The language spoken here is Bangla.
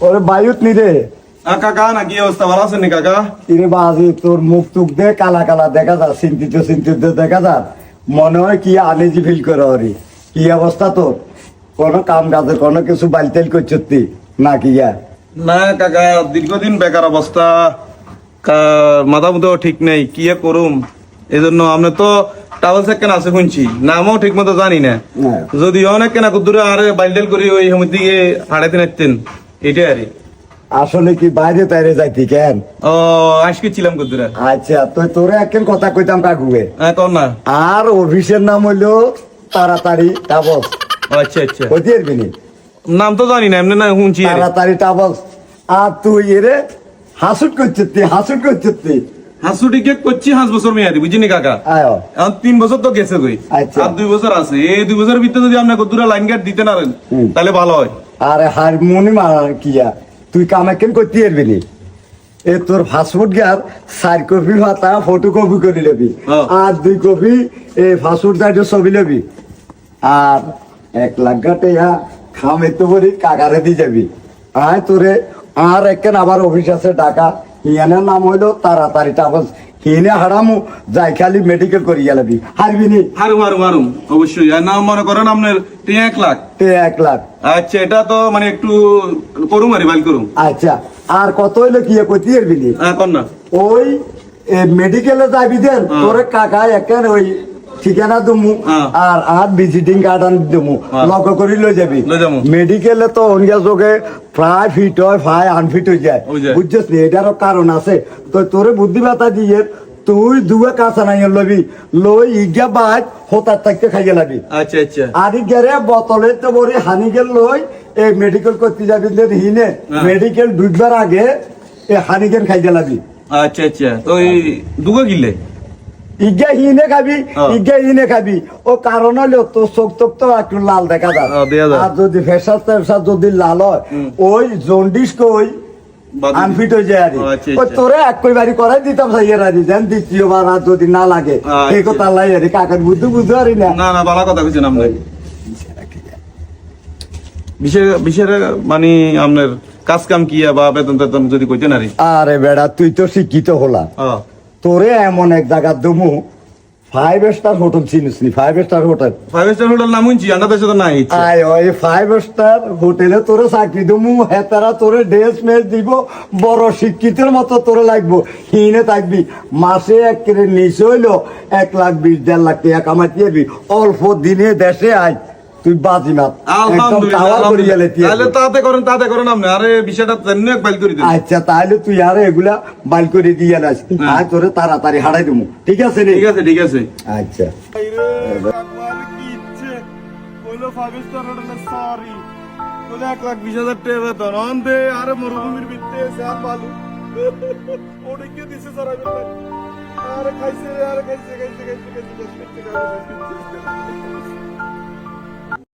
ওরে বায়ুত নি রে। আ, কাকা না কি অবস্থা? ভালো আছেন কাকা? কিরে বাজি তোর মুখ টুক দে কালা কালা দেখা যা চিন্তিত চিন্তিত দেখা যা মনে হয় কি আনেজি ফিল করে ওরি। কি অবস্থা তোর? কোনো কাম কাজের কোনো কিছু বাইলতেল করছি না কি ইয়া? না কাকা দীর্ঘদিন বেকার অবস্থা। মাথা মতো ঠিক নেই কি করুম? এই জন্য আপনি তো ট্রাভেল সেকেন্ড আছে শুনছি। নামও ঠিক মতো জানি না। না। যদি অনেক কেনা কুদ্দুরে আরে বাইন্ডেল করি ওই সময় দিকে হাড়াইতে নাচতেন। এটাই আরে। আসলে কি বাইরে তাইরে যাইতি কেন? ও আজকে ছিলাম কুদ্দুরে। আচ্ছা তো তোরে একদিন কথা কইতাম কাকুকে। হ্যাঁ কর না। আর অফিসের নাম হইল তাড়াতাড়ি টাবস আচ্ছা আচ্ছা। কইতে পারবি? নাম তো জানি না এমনি না শুনছি তাড়াতাড়ি টাবস আর তুই এরে হাসুট করছিস হাসুট করছিস হাসুটিকে করছি পাঁচ বছর মেয়াদি বুঝিনি কাকা? আয়। এখন তিন বছর তো গেছে কই? আচ্ছা। আর দুই বছর আছে। এই দুই বছরের ভিতরে যদি আপনি কদ্দুরা লাইন গার্ড দিতে না। তাহলে ভালো হয়। আরে হারমোনি মার কিয়া তুই কামে কেন করতে পারবি নি? এ তোর ফাস্টফুড গার চার কপি ভাতা ফটো কপি করে লবি। আর দুই কপি এ ফাস্টফুড সাইডের ছবি লবি আর এক লাখ গাটে ইয়া খামে তো বলি কাকারে দিয়ে যাবি। আয় তোরে। আর একখান আবার অফিস আছে ডাকা ইয়ানের নাম হইল তাড়াতাড়ি টাকস হিনে হারামু যাই খালি মেডিকেল করি গেলাবি হারবি নি? হারুম হারুম হারুম। অবশ্যই। আর নাম মনে করেন আপনার তিন এক লাখ। তে এক লাখ। আচ্ছা এটা তো মানে একটু করুম আর বাইল করুম। আচ্ছা আর কত হইল কি করতে পারবি নি? হ্যাঁ না। ওই মেডিকেলে যাবি দেন তোর তোরে কাকা একের ওই ঠিকানা দমু হ্যাঁ। আর আর ভিজিটিং কার্ড আন দমু। লক্ষ্য করি লই যাবি। মেডিকেলে তো অনগা যোগে প্রায় ফিট হয় ফাই আনফিট হয়ে যায়। বুঝছিস নি? এটারও কারণ আছে। তো তোরে বুদ্ধি বাতা দিয়ে তুই দুয়ে কাঁচা নাই লবি লই ইগা বাদ হোতার থাকতে খাইয়ে লাবি। আচ্ছা আচ্ছা। আদি গেরে বোতলে তো বড়ি হানি গেল লই এই মেডিকেল করতে যাবি হিনে। মেডিকেল ঢুকবার আগে এই হানিকেন খাইয়ে লাবি। আচ্ছা আচ্ছা। তো এই দুগো গিলে? ইজ্ঞা হিনে খাবি। ইজ্ঞা হিনে খাবি। ও কারণ হলো তোর চোখ তো একটু লাল দেখা যায়। আর যদি ফেসার টেসার যদি লাল হয় ওই জন্ডিস কই আনফিট হয়ে যায় আর। আচ্ছা, ওই আচ্ছা। তোরে এক কই বাড়ি করাই দিতাম সাইয়ের আর। যেন দ্বিতীয়বার আর যদি না লাগে আচ্ছা। এই কথা লাই আর। কাকের বুদ্ধি বুঝতে পারি না। না না ভালো কথা কইছেন আপনি বিশেষ বিশেষ মানে আপনার কাজ কাম কি বা বেতন টেতন যদি কইতেন আরে। আরে বেড়া তুই তো শিক্ষিত হলা। তোরে এমন এক জায়গা দমু ফাইভ স্টার হোটেল চিনিস নি? Five star hotel five star hotel নাম শুনছি আমরা দেশে তো নাই। আয় ওই ফাইভ স্টার হোটেলে তোরে চাকরি দমু হেতারা তোরে ড্রেস মেস দিব বড় শিক্ষিতের মতো তোরে লাগবো। হিনে থাকবি মাসে এক কেড়ে নিচে হইল এক লাখ বিশ দেড় লাখ টাকা কামাইতে অল্প দিনে দেশে আয়। তুই বাজি মাত একদম টাওয়ার করিয়া আলহামদুলিল্লাহ। লেতি তাহলে তাতে করেন তাতে করেন আপনি আরে বিষয়টা তেমনি এক বাইল করে দিন আচ্ছা তাহলে তুই আর এগুলা বাল করে দিয়ে নাস হ্যাঁ। আয় তোরে তাড়াতাড়ি হারাই দেবো ঠিক আছে রে ঠিক আছে ঠিক আছে আচ্ছা এক লাখ বিশ হাজার টাকা বেতন অন্ধে আরে মরুভূমির ভিত্তি আছে আর বালু ওদিকে দিছে সারা আরে খাইছে আরে খাইছে খাইছে খাইছে খাইছে খাইছে খাইছে খাইছে